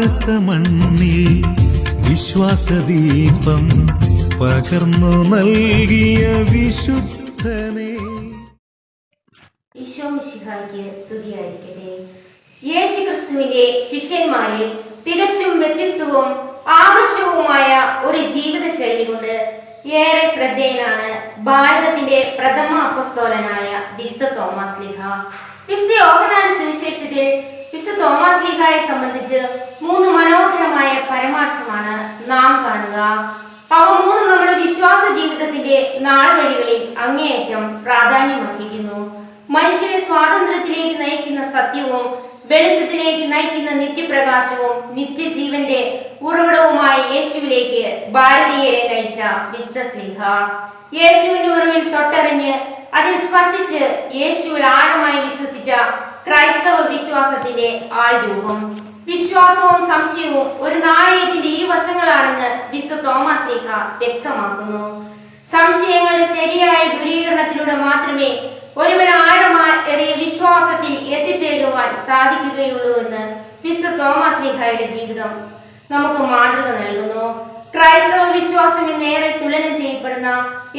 ഭാരത മണ്ണിൽ വിശ്വാസദീപം പകർന്നു നൽകിയ വിശുദ്ധനെ. ഈശോ മിശിഹായ്ക്ക് യേശു ക്രിസ്തുവിന്റെ ശിഷ്യന്മാരിൽ തികച്ചും വ്യത്യസ്തവും ആകർഷകവുമായ ഒരു ജീവിത ശൈലി കൊണ്ട് ഏറെ ശ്രദ്ധേയനാണ് ഭാരതത്തിന്റെ പ്രഥമ അപ്പസ്തോലനായ വിശുദ്ധ തോമസ് ലിഹ. വിശുദ്ധ യോഹനാന സുവിശേഷത്തിൽ വിശുദ്ധ തോമസ് ലീഹായെ സംബന്ധിച്ച് മൂന്ന് മനോഹരമായ പരാമർശമാണ് നാം കാണുക. അവ മൂന്ന് നമ്മുടെ വിശ്വാസ ജീവിതത്തിന്റെ നാൾവഴികളിൽ അങ്ങേയറ്റം പ്രാധാന്യം അർഹിക്കുന്നു. മനുഷ്യനെ സ്വാതന്ത്ര്യത്തിലേക്ക് നയിക്കുന്ന സത്യവും വെളിച്ചത്തിലേക്ക് നയിക്കുന്ന നിത്യപ്രകാശവും നിത്യജീവന്റെ ഉറവിടവുമായ യേശുവിലേക്ക് ഭാരതീയരെ നയിച്ച വിശുദ്ധ യേശുവിന്റെ ഉറവിൽ തൊട്ടറിഞ്ഞ് അതിൽ സ്പർശിച്ച് യേശുവിൽ ആഴമായി വിശ്വസിച്ച ക്രൈസ്തവ വിശ്വാസത്തിന്റെ ആൾരൂപം. വിശ്വാസവും സംശയവും ഒരു നാണയത്തിന്റെ ഇരുവശങ്ങളാണെന്ന് വിശുദ്ധ തോമസ് ലീഹ വ്യക്തമാക്കുന്നു. സംശയങ്ങളുടെ ശരിയായ ദുരീകരണത്തിലൂടെ മാത്രമേ ഒരുവൻ എറിയ വിശ്വാസത്തിൽ എത്തിച്ചേരുവാൻ സാധിക്കുകയുള്ളൂ എന്ന് വിശുദ്ധ തോമസ് ലിഹായുടെ ജീവിതം നമുക്ക് മാതൃക നൽകുന്നു. ക്രൈസ്തവ വിശ്വാസം ഇന്നേറെ തുലനം ചെയ്യപ്പെടുന്ന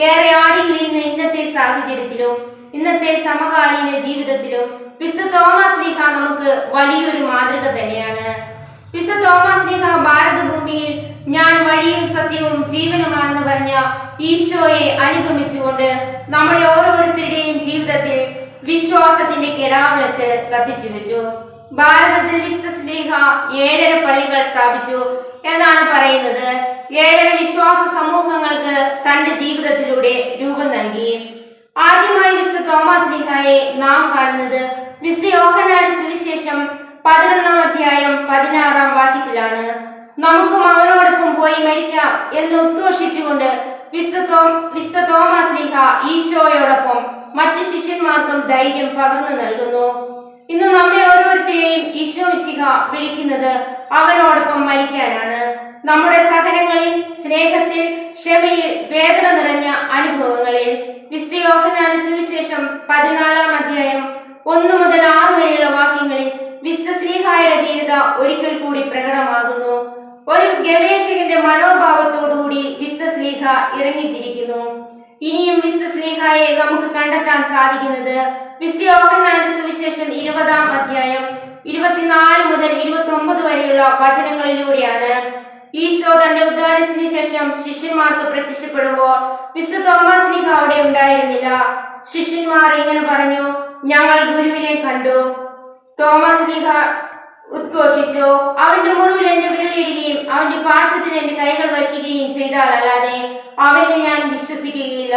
ഏറെ ആടിയുലിയുന്ന ഇന്നത്തെ സാഹചര്യത്തിലും ഇന്നത്തെ സമകാലീന ജീവിതത്തിലും വിശുദ്ധ തോമസ് ലിഹ നമുക്ക് വലിയൊരു മാതൃക തന്നെയാണ്. വിശുദ്ധ തോമസ് ലിഹ ഭാരതഭൂമിയിൽ ഞാൻ വഴിയും സത്യവും ജീവനുമാണെന്ന് പറഞ്ഞ ഈശോയെ അനുഗമിച്ചുകൊണ്ട് നമ്മുടെ ഓരോരുത്തരുടെയും ജീവിതത്തിൽ വിശ്വാസത്തിന്റെ കിടാവിളക്ക് കത്തിച്ചു വെച്ചു ഭാരതത്തിൽ വിശ്വ സ്നേഹ ഏഴര പള്ളികൾ സ്ഥാപിച്ചു എന്നാണ് പറയുന്നത്. ഏഴര വിശ്വാസ സമൂഹങ്ങൾക്ക് തന്റെ ജീവിതത്തിലൂടെ രൂപം നൽകി. ആദ്യമായി വിശുദ്ധ തോമസ് ലീഹായെ നാം കാണുന്നത് വിശുദ്ധ യോഹനാട് സുവിശേഷം പതിനൊന്നാം അധ്യായം പതിനാറാം വാക്യത്തിലാണ്. നമുക്കും അവനോടൊപ്പം പോയി മരിക്കാം എന്ന് ഉദ്ഘോഷിച്ചുകൊണ്ട് വിശുദ്ധ തോമസ് ലീഹ ഈശോയോടൊപ്പം മറ്റു ശിഷ്യന്മാർക്കും ധൈര്യം പകർന്നു നൽകുന്നു. ഇന്ന് നമ്മെ ഓരോരുത്തരെയും ഈശോ മിശിക വിളിക്കുന്നത് അവനോടൊപ്പം മരിക്കാനാണ്. നമ്മുടെ സഹനങ്ങളിൽ സ്നേഹത്തിൽ ക്ഷമയിൽ വേദന നിറഞ്ഞ അനുഭവങ്ങളിൽ. വിശുദ്ധ യോഹന്നാന സുവിശേഷം പതിനാലാം അധ്യായം ഒന്ന് മുതൽ ആറ് വരെയുള്ള വാക്യങ്ങളിൽ വിശുദ്ധ ധീരത ഒരിക്കൽ കൂടി പ്രകടമാകുന്നു. ഒരു ഗവേഷകന്റെ മനോഭാവത്തോടുകൂടി ശ്രീഹ ഇറങ്ങിത്തിരിക്കുന്നു. ഇനിയും വിശുദ്ധ സ്നേഹയെ നമുക്ക് കണ്ടെത്താൻ സാധിക്കുന്നത് വിശുദ്ധ യോഹന്നാന്റെ സുവിശേഷം ഇരുപതാം അധ്യായം ഇരുപത്തിനാല് മുതൽ ഇരുപത്തി ഒമ്പത് വരെയുള്ള വചനങ്ങളിലൂടെയാണ്. ഈശോ തന്റെ ഉദ്ധാനത്തിന് ശേഷം ശിഷ്യന്മാർക്ക് പ്രത്യക്ഷപ്പെടുമ്പോൾ വിശുദ്ധ തോമസ് ലീഹ അവിടെ ഉണ്ടായിരുന്നില്ല. ശിഷ്യന്മാർ ഇങ്ങനെ പറഞ്ഞു ഞങ്ങൾ ഗുരുവിനെ കണ്ടു. തോമസ് ലീഹ ഉദ്ഘോഷിച്ചു അവന്റെ മുറിവിൽ അവന്റെ പാർശ്വത്തിൽ എന്റെ കൈകൾ വയ്ക്കുകയും ചെയ്താൽ അല്ലാതെ അവനിൽ ഞാൻ വിശ്വസിക്കുകയില്ല.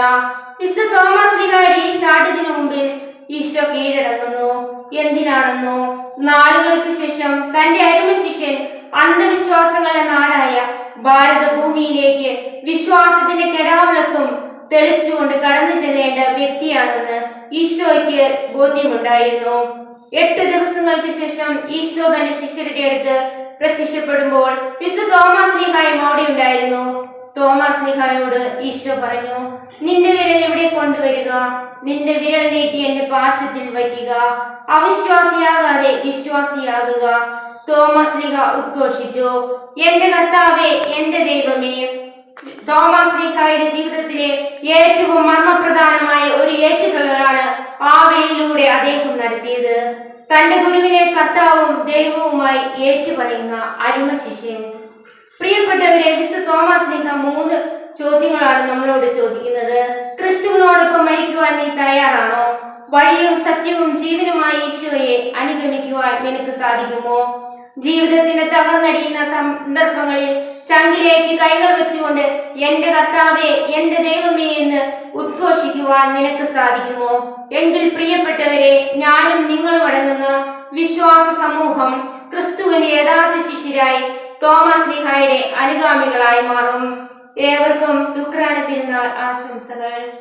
വിശുദ്ധ തോമസ് ലീഹയുടെ ഈ ശാഠ്യത്തിനു മുമ്പിൽ ഈശോ കീഴടങ്ങുന്നു. എന്തിനാണെന്നോ? നാളുകൾക്ക് ശേഷം തന്റെ അരുമ ശിഷ്യൻ അന്ധവിശ്വാസങ്ങളുടെ നാടായ ഭാരതഭൂമിയിലേക്ക് വിശ്വാസത്തിന്റെ കെടാവിളക്കും തെളിച്ചുകൊണ്ട് കടന്നു ചെല്ലേണ്ട വ്യക്തിയാണെന്ന് ഈശോയ്ക്ക് ബോധ്യമുണ്ടായിരുന്നു. എട്ട് ദിവസങ്ങൾക്ക് ശേഷം ഈശോ തന്റെ ശിഷ്യരുടെ അടുത്ത് പ്രത്യക്ഷപ്പെടുമ്പോൾ വിശുദ്ധ തോമസ് ലീഹായും അവിടെ ഉണ്ടായിരുന്നു തോമസ് ലീഹായോട് ഈശോ പറഞ്ഞു നിന്റെ വിരൽ ഇവിടെ കൊണ്ടുവരിക നിന്റെ വിരൽ നീട്ടി എന്റെ പാശത്തിൽ വയ്ക്കുക. അവിശ്വാസിയാകാതെ വിശ്വാസിയാകുക. തോമസ് ലീഹ ഉദ്ഘോഷിച്ചു എന്റെ കർത്താവേ എന്റെ ദൈവമേ. തോമസ് ലീഹായുടെ ജീവിതത്തിലെ ഏറ്റവും മർമ്മപ്രധാനമായ ഒരു ഏറ്റുചൊല്ലലാണ് ആ വഴിയിലൂടെ അദ്ദേഹം നടത്തിയത്. തന്റെ ഗുരുവിനെ കർത്താവും ദൈവവുമായി ഏറ്റുപണിയുന്ന അരുമ ശിഷ്യൻ പ്രിയപ്പെട്ടവരെ വിശുദ്ധ തോമസ് ലിഹ മൂന്ന് ചോദ്യങ്ങളാണ് നമ്മളോട് ചോദിക്കുന്നത്. ക്രിസ്തുവിനോടൊപ്പം മരിക്കുവാൻ നീ തയ്യാറാണോ? വഴിയും സത്യവും ജീവനുമായി ഈശോയെ അനുഗമിക്കുവാൻ നിനക്ക് സാധിക്കുമോ? ജീവിതത്തിന്റെ തകർന്നടിയുന്ന സന്ദർഭങ്ങളിൽ ചങ്കിലേക്ക് കൈകൾ വെച്ചുകൊണ്ട് എന്റെ കർത്താവേ എന്റെ ദൈവമേ എന്ന് ഉദ്ഘോഷിക്കുവാൻ നിനക്ക് സാധിക്കുമോ? എങ്കിൽ പ്രിയപ്പെട്ടവരെ ഞാനും നിങ്ങളും അടങ്ങുന്ന വിശ്വാസ സമൂഹം ക്രിസ്തുവിന്റെ യഥാർത്ഥ ശിഷ്യരായി തോമസ് ലിഹായുടെ അനുഗാമികളായി മാറും. ഏവർക്കും ദുഃഖാന തിരുനാൾ ആശംസകൾ.